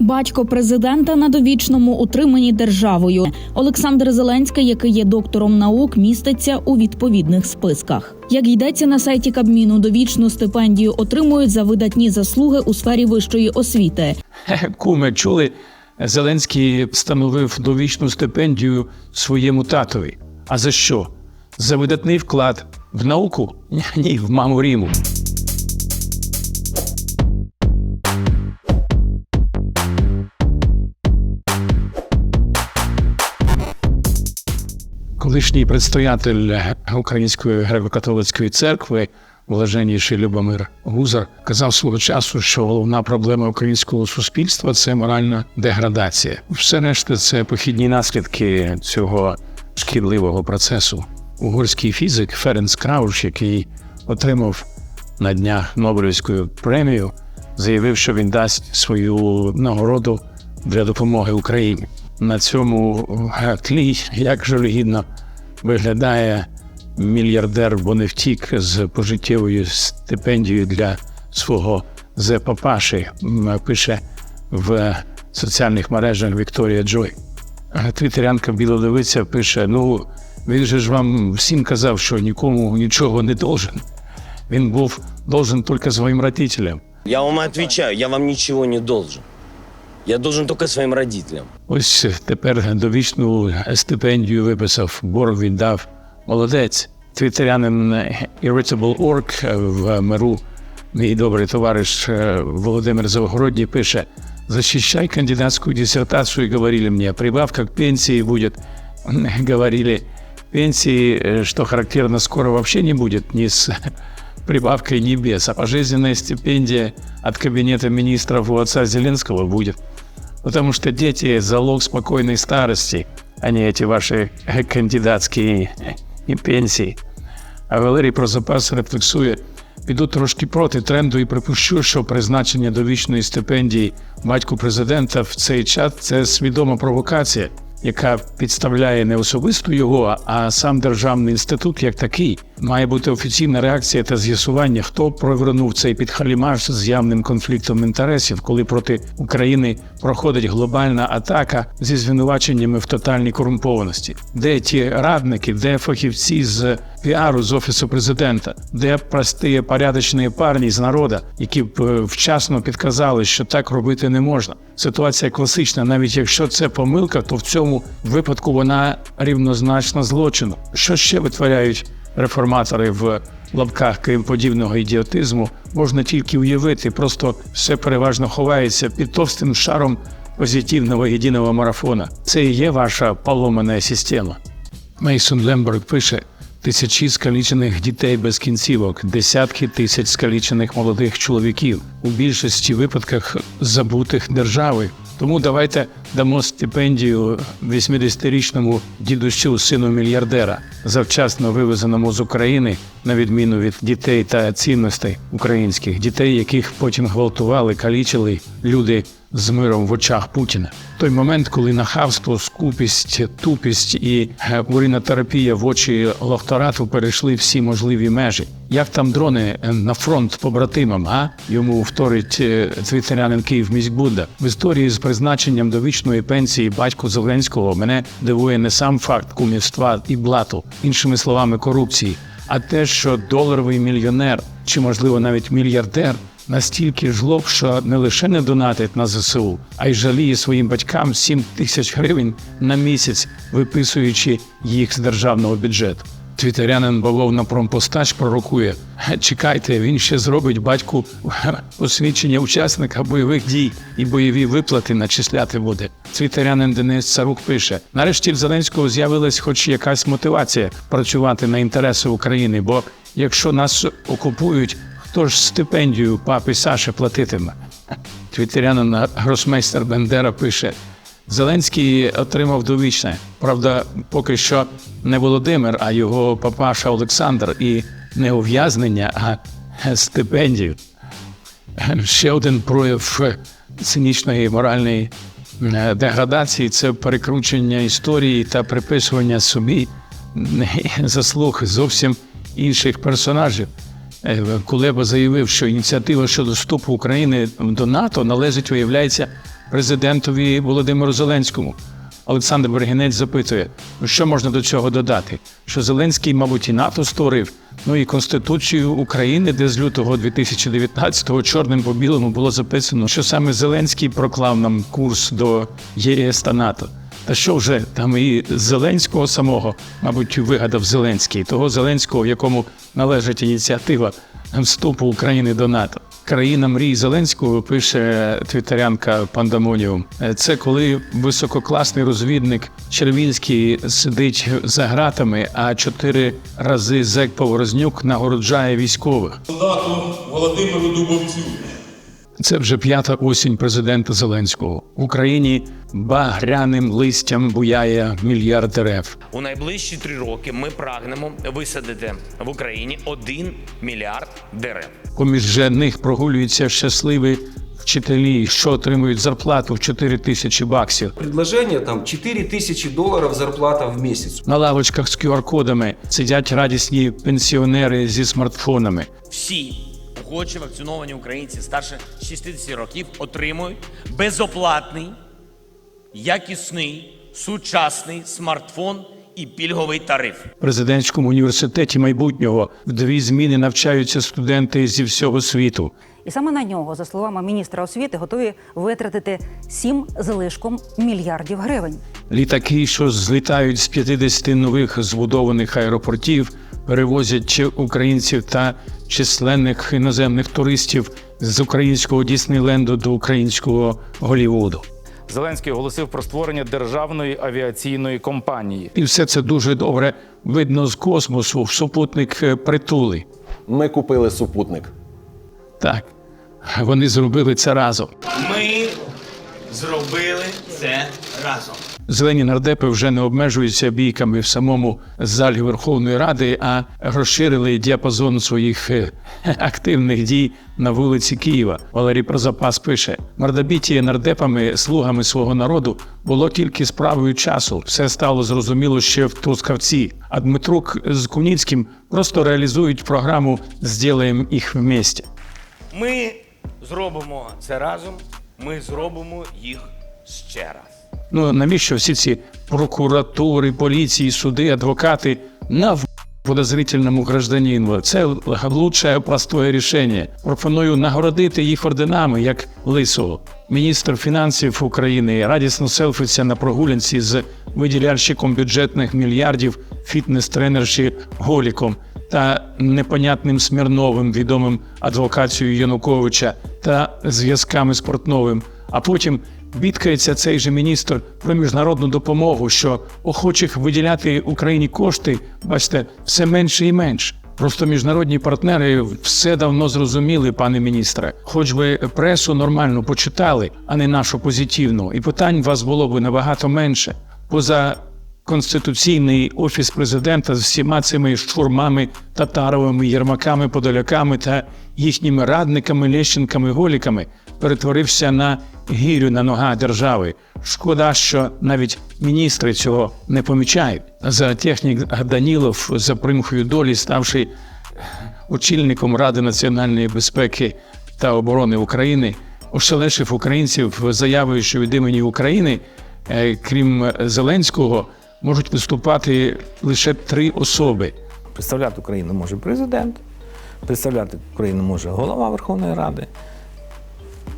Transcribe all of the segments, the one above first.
Батько президента на довічному утриманні державою. Олександр Зеленський, який є доктором наук, міститься у відповідних списках. Як йдеться на сайті Кабміну, довічну стипендію отримують за видатні заслуги у сфері вищої освіти. Куме, чули, Зеленський встановив довічну стипендію своєму татові. А за що? За видатний вклад в науку? Ні, в маму Ріму. Колишній предстоятель Української греко-католицької церкви, блаженніший Любомир Гузар, казав свого часу, що головна проблема українського суспільства це моральна деградація. Все решта це похідні наслідки цього шкідливого процесу. Угорський фізик Ференц Крауш, який отримав на днях Нобелівську премію, заявив, що він дасть свою нагороду для допомоги Україні. На цьому тлі як жалюгідно виглядає мільярдер, бо не втік з пожиттєвою стипендією для свого зепапаші, пише в соціальних мережах Вікторія Джой. А Твіттерянка Білолевиця пише: ну, він же ж вам всім казав, що нікому нічого не должен. Він був должен тільки своїм родителям. Я вам отвечаю, я вам ничего не должен. Я должен только своим родителям. Ось тепер довічну стипендію виписав, борг віддав. Молодець. Твіттерянин Irritable.org в миру, мій добрий товариш е, Володимир Завгородній пише: защищай кандидатскую диссертацию, говорили мне, прибавка к пенсии будет. Говорили, пенсии, что характерно, скоро вообще не будет ни с прибавкой, ни без, а пожизненная стипендия от кабинета министров у отца Зеленского будет. Потому что дети – залог спокойной старости, а не эти ваши э, кандидатські і пенсії. А Валерій про запас рефлексує. Піду трошки проти тренду і припущу, що призначення довічної стипендії батьку президента в цей час це свідома провокація, яка підставляє не особисто його, а сам державний інститут як такий. Має бути офіційна реакція та з'ясування, хто провернув цей підхалімаш з явним конфліктом інтересів, коли проти України проходить глобальна атака зі звинуваченнями в тотальній корумпованості. Де ті радники, де фахівці з піару з офісу президента, де прості порядочні парні з народу, які б е, вчасно підказали, що так робити не можна. Ситуація класична, навіть якщо це помилка, то в цьому випадку вона рівнозначна злочину. Що ще витворяють реформатори в лапках, крім подібного ідіотизму, можна тільки уявити, просто все переважно ховається під товстим шаром позитивного єдиного марафона. Це і є ваша поломана система. Мейсон Лемберг пише: тисячі скалічених дітей без кінцівок, десятки тисяч скалічених молодих чоловіків, у більшості випадках забутих держави. Тому давайте дамо стипендію 80-річному дідусю сину мільярдера, завчасно вивезеному з України, на відміну від дітей та цінностей українських дітей, яких потім гвалтували, калічили люди з миром в очах Путіна. Той момент, коли нахабство, скупість, тупість і е, уринотерапія в очі лохторату перейшли всі можливі межі. Як там дрони е, на фронт побратимам, а йому вторить е, твітерянин Київ міськбуда в історії з призначенням довічної пенсії батьку Зеленського мене дивує не сам факт кумівства і блату, іншими словами, корупції, а те, що доларовий мільйонер чи можливо навіть мільярдер настільки жлоб, що не лише не донатить на ЗСУ, а й жаліє своїм батькам 7 тисяч гривень на місяць, виписуючи їх з державного бюджету. Твітерянин Бавов на промпостач пророкує: чекайте, він ще зробить батьку освідчення учасника бойових дій і бойові виплати начисляти буде. Твітерянин Денис Царук пише: нарешті в Зеленського з'явилась хоч якась мотивація працювати на інтереси України, бо якщо нас окупують, хто ж стипендію папи Саші платитиме? Твітерянин гросмейстер Бендера пише: Зеленський отримав довічне. Правда, поки що не Володимир, а його папаша Олександр і не ув'язнення, а стипендію. Ще один прояв цинічної моральної деградації це перекручення історії та приписування собі заслуг зовсім інших персонажів. Е, Кулеба заявив, що ініціатива щодо вступу України до НАТО належить, виявляється, президентові Володимиру Зеленському. Олександр Бергенець запитує, ну що можна до цього додати? Що Зеленський, мабуть, і НАТО створив, ну і Конституцію України, де з лютого 2019-го чорним по білому було записано, що саме Зеленський проклав нам курс до ЄС та НАТО. Та що вже там і Зеленського самого, мабуть, вигадав Зеленський, того Зеленського, якому належить ініціатива вступу України до НАТО. Країна мрій Зеленського пише твітерянка Пандамоніум. Це коли висококласний розвідник Червінський сидить за гратами, а чотири рази зек Поворознюк нагороджає військових. солдату Володимиру Дубовцю. Це вже п'ята осінь президента Зеленського. В Україні багряним листям буяє мільярд дерев. У найближчі три роки ми прагнемо висадити в Україні 1 мільярд дерев. Поміж них прогулюються щасливі вчителі, що отримують зарплату в 4 тисячі баксів. Предложение там 4 тысячи долларов зарплата в месяц. На лавочках з QR-кодами сидять радісні пенсіонери зі смартфонами. Всі охочі вакциновані українці старше 60 років отримують безоплатний, якісний, сучасний смартфон і пільговий тариф. В президентському університеті майбутнього в дві зміни навчаються студенти зі всього світу. І саме на нього, за словами міністра освіти, готові витратити 7 залишком мільярдів гривень. Літаки, що злітають з 50 нових збудованих аеропортів, перевозять українців та численних іноземних туристів з українського Діснейленду до українського Голівуду. Зеленський оголосив про створення державної авіаційної компанії. І все це дуже добре видно з космосу в супутник е, притули. Ми купили супутник. Так, вони зробили це разом. Ми зробили це разом. Зелені нардепи вже не обмежуються бійками в самому залі Верховної Ради, а розширили діапазон своїх е, активних дій на вулиці Києва. Валерій Прозапас пише: мордобіття нардепами, слугами свого народу було тільки справою часу. Все стало зрозуміло ще в Трускавці. А Дмитрук з Куніцьким просто реалізують програму «Зділаємо їх вместе». Ми зробимо це разом. Ми зробимо їх ще раз. Ну навіщо всі ці прокуратури, поліції, суди, адвокати на подозрительному гражданину? Це лучше простое рішення. Пропоную нагородити їх орденами, як лисого. Міністр фінансів України радісно селфиться на прогулянці з виділяльщиком бюджетних мільярдів, фітнес-тренерші Голіком та непонятним Смірновим, відомим адвокацією Януковича та зв'язками з Портновим. А потім бідкається цей же міністр про міжнародну допомогу, що охочих виділяти Україні кошти, бачите, все менше і менше. Просто міжнародні партнери все давно зрозуміли, пане міністре. Хоч ви пресу нормально почитали, а не нашу позитивну, і питань вас було б набагато менше. Поза конституційний офіс президента з всіма цими штурмами, татаровими, єрмаками, подоляками та їхніми радниками, лещенками, голіками перетворився на гірю на нога держави. Шкода, що навіть міністри цього не помічають. За технік Данілов за примхою долі, ставши очільником Ради національної безпеки та оборони України, ошелешив українців заявою, що від імені України, е, крім Зеленського, можуть виступати лише три особи. Представляти Україну може президент, представляти Україну може голова Верховної Ради,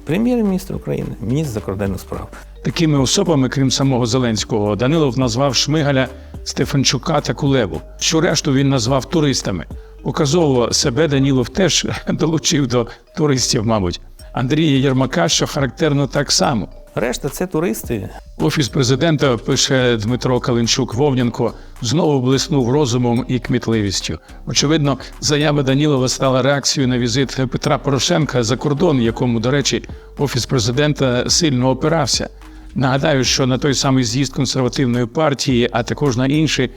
прем'єр-міністр України, міністр закордонних справ. Такими особами, крім самого Зеленського, Данилов назвав Шмигаля, Стефанчука та Кулебу. Що решту він назвав туристами. Показово себе Данілов теж долучив до туристів, мабуть. Андрія Єрмака, що характерно так само. Решта це туристи. Офіс президента, пише Дмитро Калинчук Вовненко, знову блиснув розумом і кмітливістю. Очевидно, заява Данілова стала реакцією на візит Петра Порошенка за кордон, якому, до речі, офіс президента сильно опирався. Нагадаю, що на той самий з'їзд консервативної партії, а також на інші е,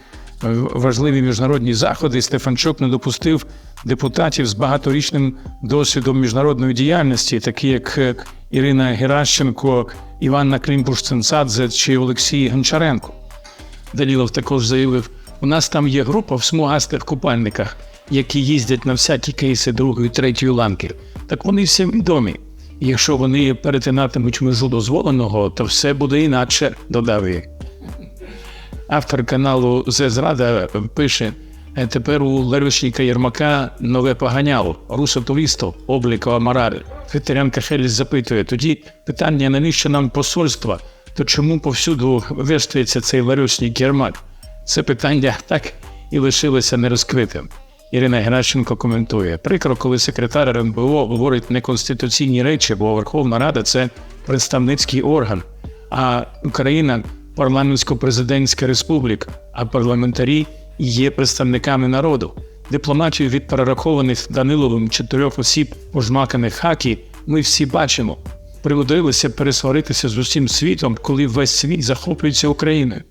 важливі міжнародні заходи, Стефанчук не допустив депутатів з багаторічним досвідом міжнародної діяльності, такі як е, Ірина Геращенко, Іванна Клімпуш-Цинцадзе чи Олексій Гончаренко. Данілов також заявив: у нас там є група в смугастих купальниках, які їздять на всякі кейси другої, третьої ланки. Так вони всім відомі. Якщо вони перетинатимуть межу дозволеного, то все буде інакше, додав він. Автор каналу Зе Зрада пише: «Е, тепер у Ларюшника Єрмака нове поганяло, русо туристо, облікова мораль. Твітерянка Хеліс запитує: тоді питання, навіщо нам посольства? То чому повсюду вештується цей Ларюшник Єрмак? Це питання так і лишилося нерозкритим. Ірина Геращенко коментує: прикро, коли секретар РНБО говорить неконституційні речі, бо Верховна Рада це представницький орган, а Україна парламентсько-президентська республіка, а парламентарі є представниками народу. Дипломатію від перерахованих Даниловим чотирьох осіб, пожмаканих хакі, ми всі бачимо. Примудрилися пересваритися з усім світом, коли весь світ захоплюється Україною.